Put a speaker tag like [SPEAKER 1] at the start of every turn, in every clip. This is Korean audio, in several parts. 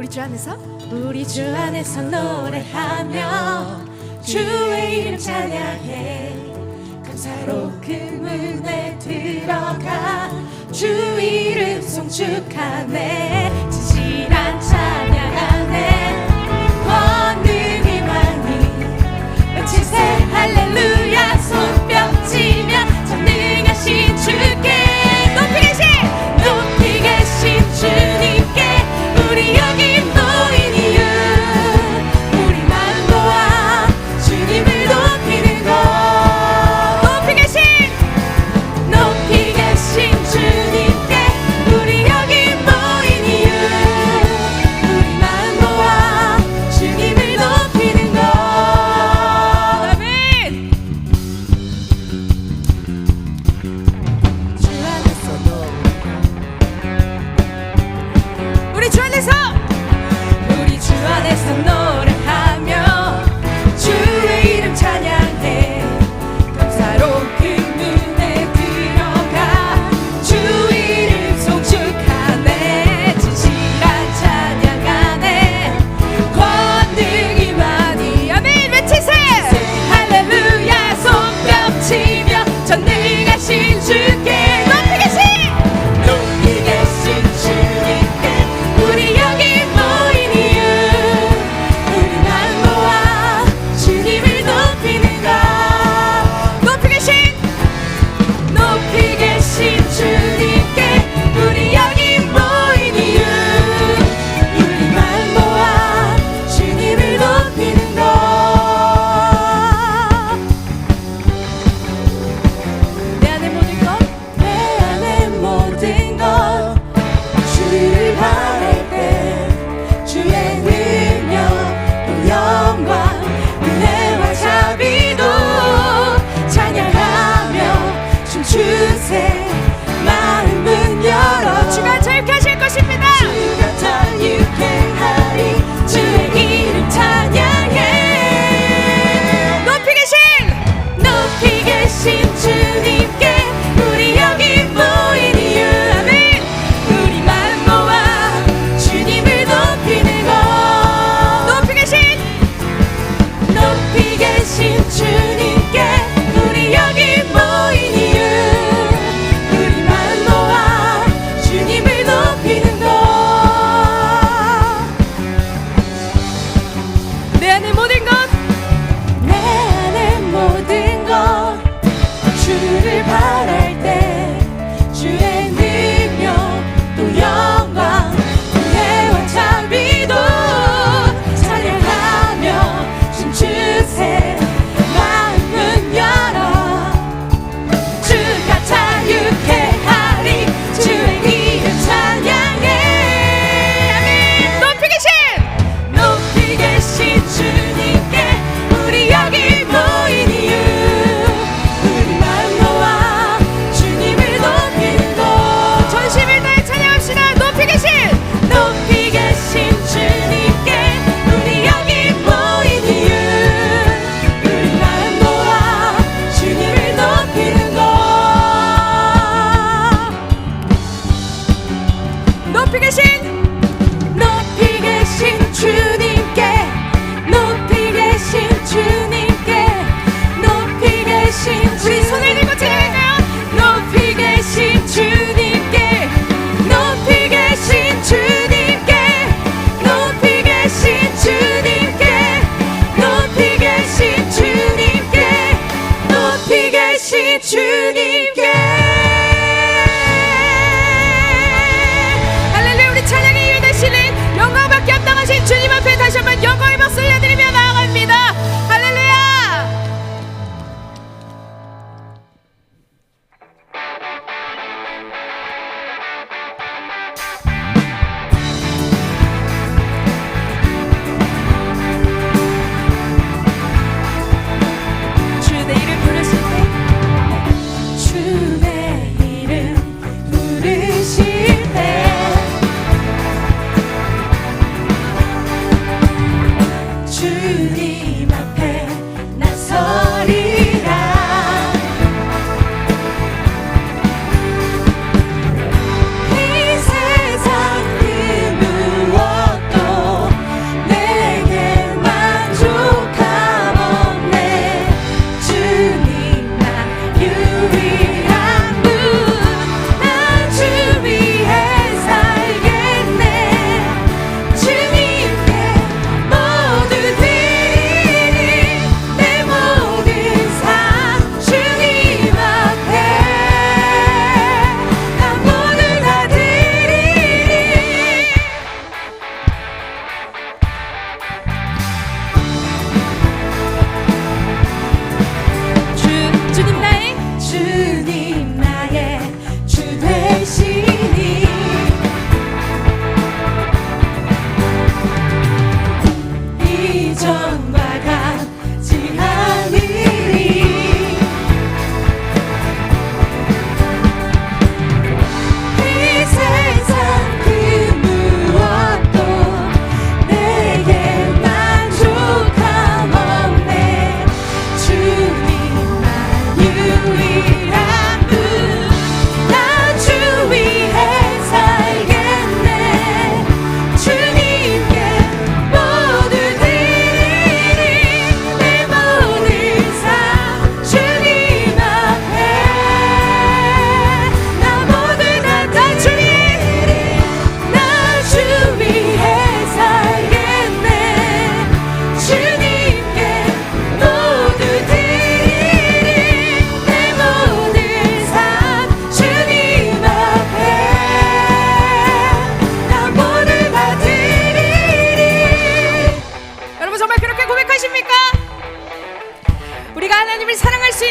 [SPEAKER 1] 우리 주 안에서?
[SPEAKER 2] 우리 주 안에서 노래하며 주의 이름 찬양해. 감사로 그 문에 들어가 주 이름 송축하네 진실한 찬양 안에 권능이 많이 마치 새 할렐루야.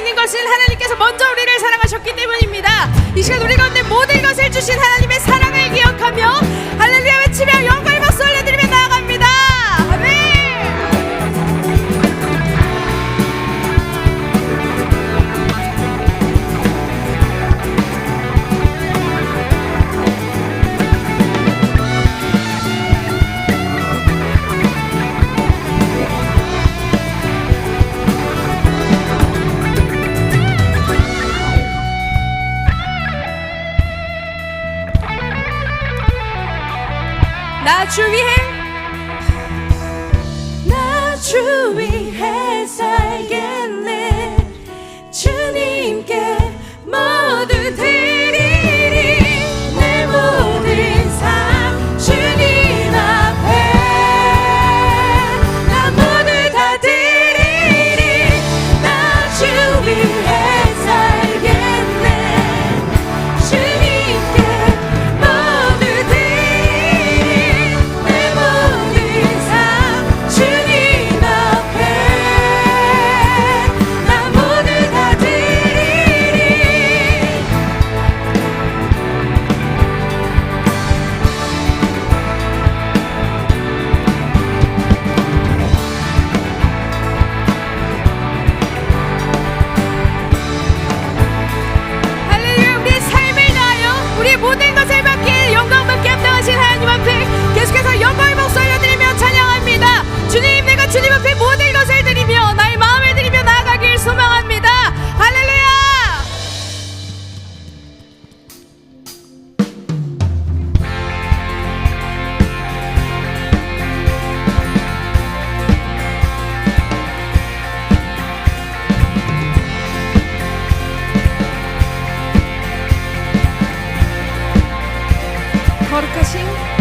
[SPEAKER 2] 모든 것을 하나님께서
[SPEAKER 1] 먼저
[SPEAKER 2] 우리를 사랑하셨기
[SPEAKER 1] 때문입니다.
[SPEAKER 2] 이 시간 우리 가운데 모든 것을 주신 하나님의 사랑을 기억하며 할렐루야 외치며 영광 주위해
[SPEAKER 3] 나 주위해
[SPEAKER 2] 살게 Marco assim.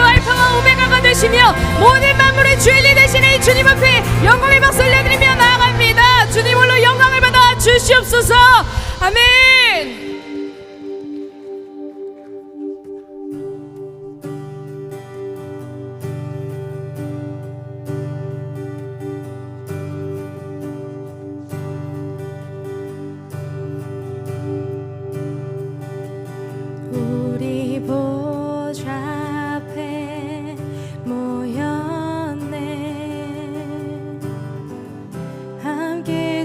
[SPEAKER 2] 그 알파와 오메가가 되시며 모든 만물의 주인이 되시는 주님 앞에 영광의 박수 올려드리며 나아갑니다. 주님으로 영광을 받아 주시옵소서. 아멘.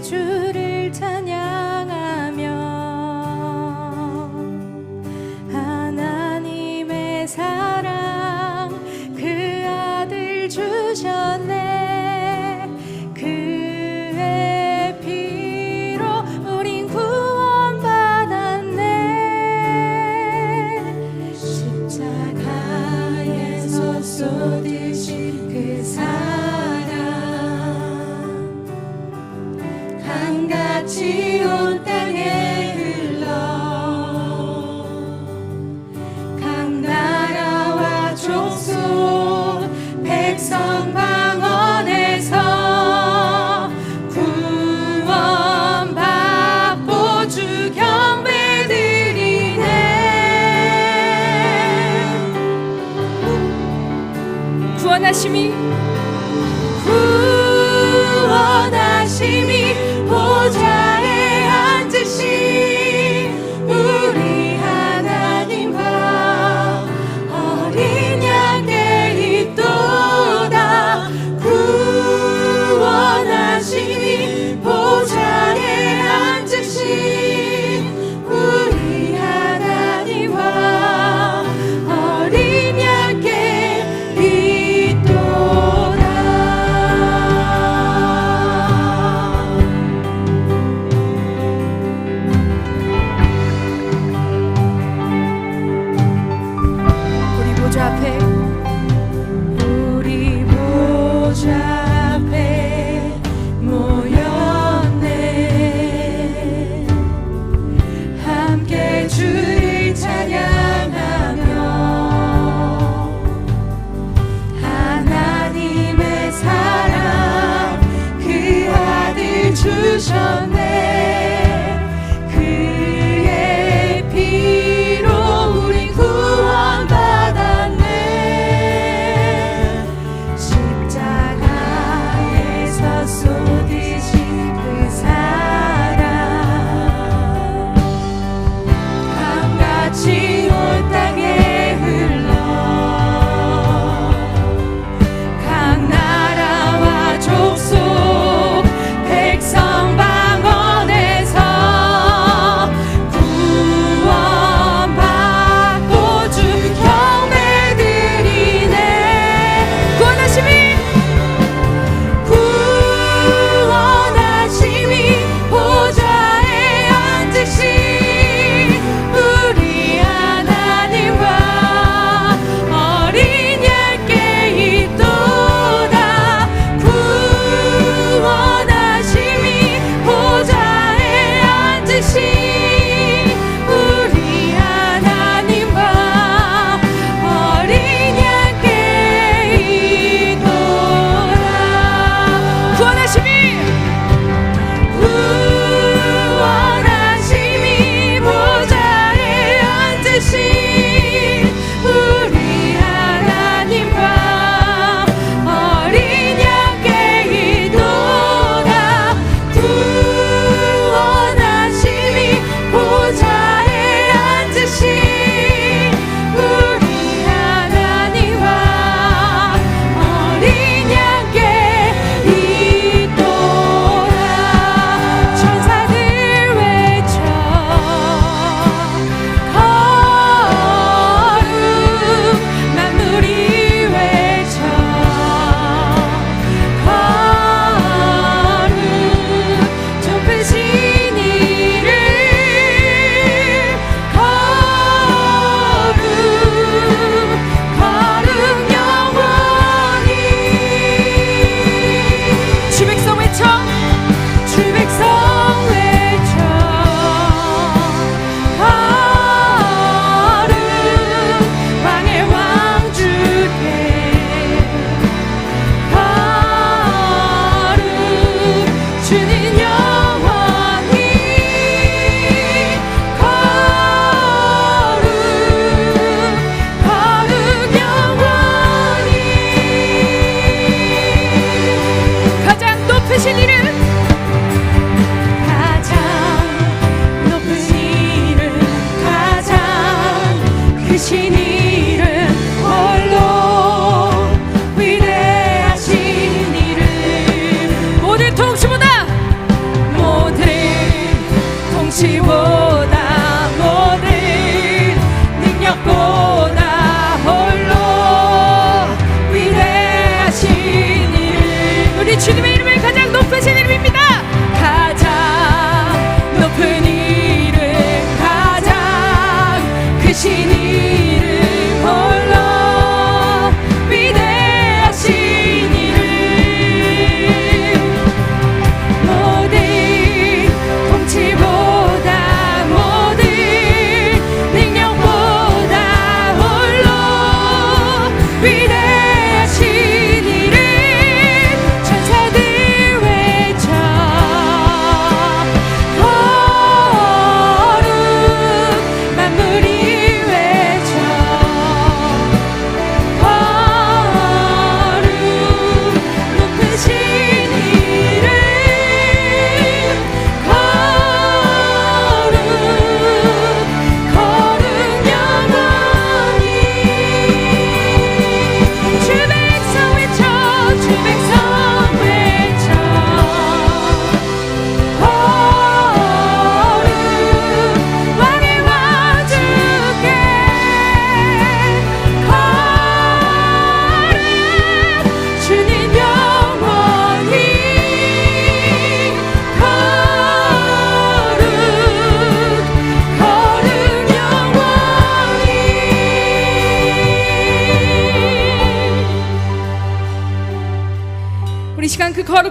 [SPEAKER 4] 주
[SPEAKER 2] 하심이 起你。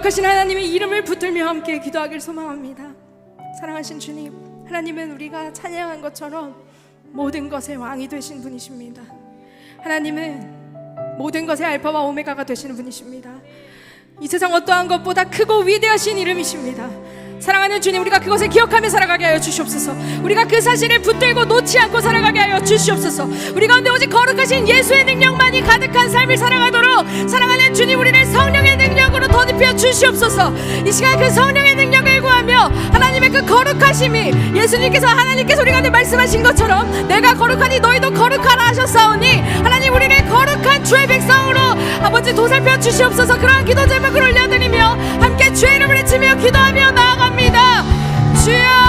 [SPEAKER 2] 거룩하신 하나님의 이름을 붙들며 함께 기도하길 소망합니다. 사랑하신 주님, 하나님은 우리가 찬양한 것처럼 모든 것의 왕이 되신 분이십니다. 하나님은 모든 것의 알파와 오메가가 되시는 분이십니다. 이 세상 어떠한 것보다 크고 위대하신 이름이십니다. 사랑하는 주님, 우리가 그것을 기억하며 살아가게 하여 주시옵소서. 우리가 그 사실을 붙들고 놓지 않고 살아가게 하여 주시옵소서. 우리 가운데 오직 거룩하신 예수의 능력만이 가득한 삶을 살아가도록 사랑하는 주님, 우리를 성령의 능력으로 더입혀 주시옵소서. 이 시간 그 성령의 능력을 구하며 하나님의 그 거룩하심이 예수님께서 하나님께서 우리 가운데 말씀하신 것처럼 내가 거룩하니 너희도 거룩하라 하셨사오니 하나님 우리를 거룩한 주의 백성으로 아버지 도살펴 주시옵소서. 그러한 기도 제목을 올려드리며 함께 주의 이름을 외치며 기도하며 나 기도합니다. 주여!